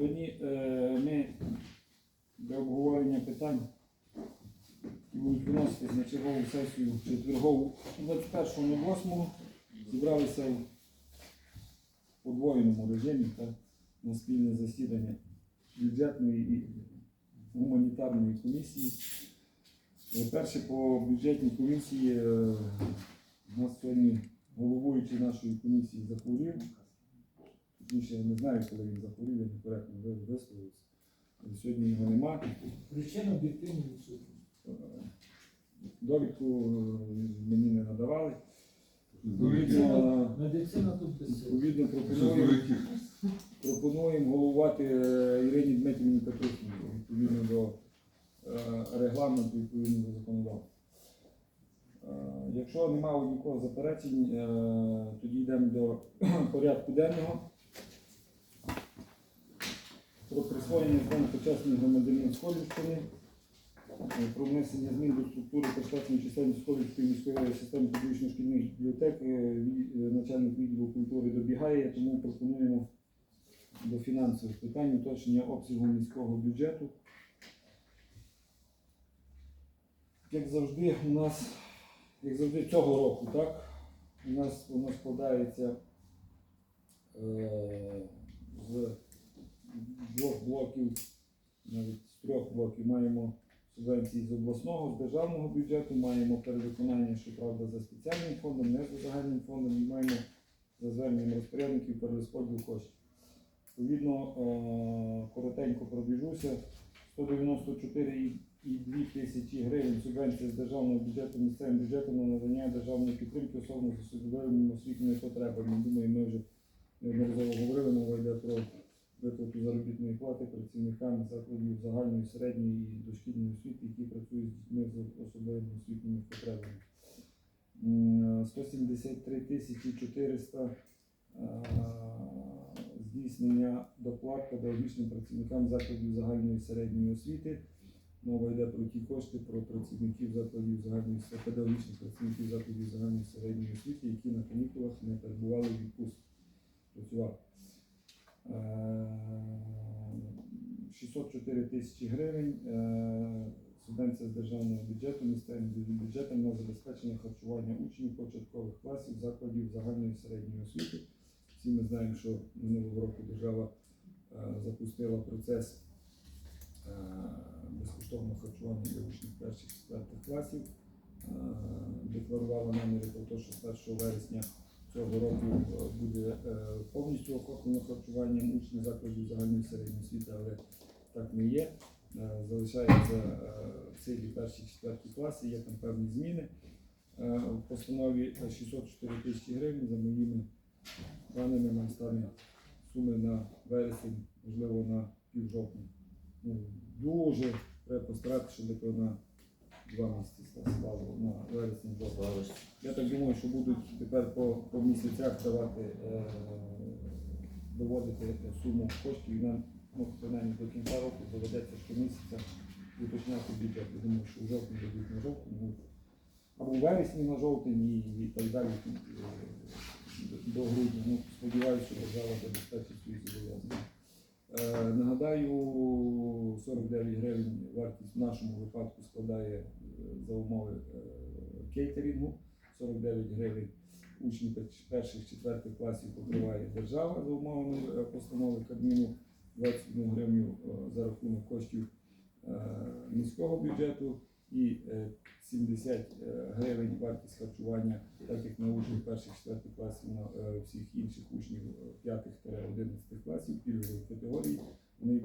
Тоді е, ми для обговорення питань будуть виноситись на чергову сесію четвергову 21.08 зібралися в подвоєному режимі так, на спільне засідання бюджетної і гуманітарної комісії. Е, Перше по бюджетній комісії е, у нас сьогодні головуючий нашої комісії захворів. Точніше, я не знаю, коли він захворів, я некоректно висловився. Сьогодні його нема. Причина об'єктивна відсутність. Е, Довідку е, мені не надавали. Відповідно, Медицина тут відповідно пропонуємо, пропонуємо головувати е, Ірині Дмитрівні Петрушні відповідно до е, регламенту, відповідно до законодавства. Якщо немає нікого заперечень, тоді йдемо до порядку денного. Про присвоєння звання почесний громадянин Сколівщини, е, про внесення змін до структури та штатної чисельності Сколівської міської системи публічно-шкільних бібліотек. Е, е, Начальник відділу культури добігає, тому пропонуємо до фінансових питань уточнення обсягу міського бюджету. Як завжди, у нас, як завжди цього року, так, у нас воно складається з двох блоків, навіть з трьох блоків маємо субвенції з обласного, з державного бюджету, маємо перевиконання, щоправда, за спеціальним фондом, не за загальним фондом, і маємо за зверненням розпорядників перерозподіл коштів. Відповідно, е, коротенько пробіжуся. 194,2 тисячі гривень субвенція з державного бюджету місцевим бюджетом на надання державної підтримки особливо з особливими освітніми потребами. Думаю, ми вже неодноразово говорили, мова йде про виплату заробітної плати працівникам закладів загальної, середньої і дошкільної освіти, які працюють з дітьми з особливими освітніми потребами. 173 тисячі 400 е, здійснення доплат педагогічним працівникам закладів загальної і середньої освіти. Мова йде про ті кошти про працівників закладів загальної педагогічних працівників закладів загальної середньої освіти, які на канікулах не перебували в відпустці. 604 тисячі гривень. е, Субвенція з державного бюджету місцевим бюджетом на забезпечення харчування учнів початкових класів закладів загальної середньої освіти. Всі ми знаємо, що минулого року держава е, запустила процес е, безкоштовного харчування для учнів перших четвертих класів. Декларувала наміри про те, що з 1 вересня цього року буде повністю охоплено харчуванням учнів закладів загальної середньої освіти, але так не є. Е, Залишаються е, в силі перші четверті класи, є там певні зміни. Е, В постанові е, 604 тисячі гривень за моїми даними нам стане суми на вересень, можливо, на півжовтня. Ну, дуже треба постаратися, щоб то на 12 стало на вересень жовтня. Я так думаю, що будуть тепер по, по місяцях давати, е, доводити суму коштів і нам, ну, принаймні до кінця року доведеться щомісяця уточняти бюджет. Я думаю, що в жовтні дадуть на жовтень, ну, або в вересні на жовтень і, і так далі е, до грудня. Ну, сподіваюся, що держава забезпечить свої зобов'язання. Е, нагадаю, 49 гривень вартість в нашому випадку складає е, за умови е, кейтерінгу. 49 гривень учнів пер- перших четвертих класів покриває держава за умовами постанови Кабміну, 21 гривню е, за рахунок коштів е, міського бюджету і е, 70 е, гривень вартість харчування, так як на учнів перших четвертих класів на всіх інших учнів 5-11 класів пільгової категорії. Вони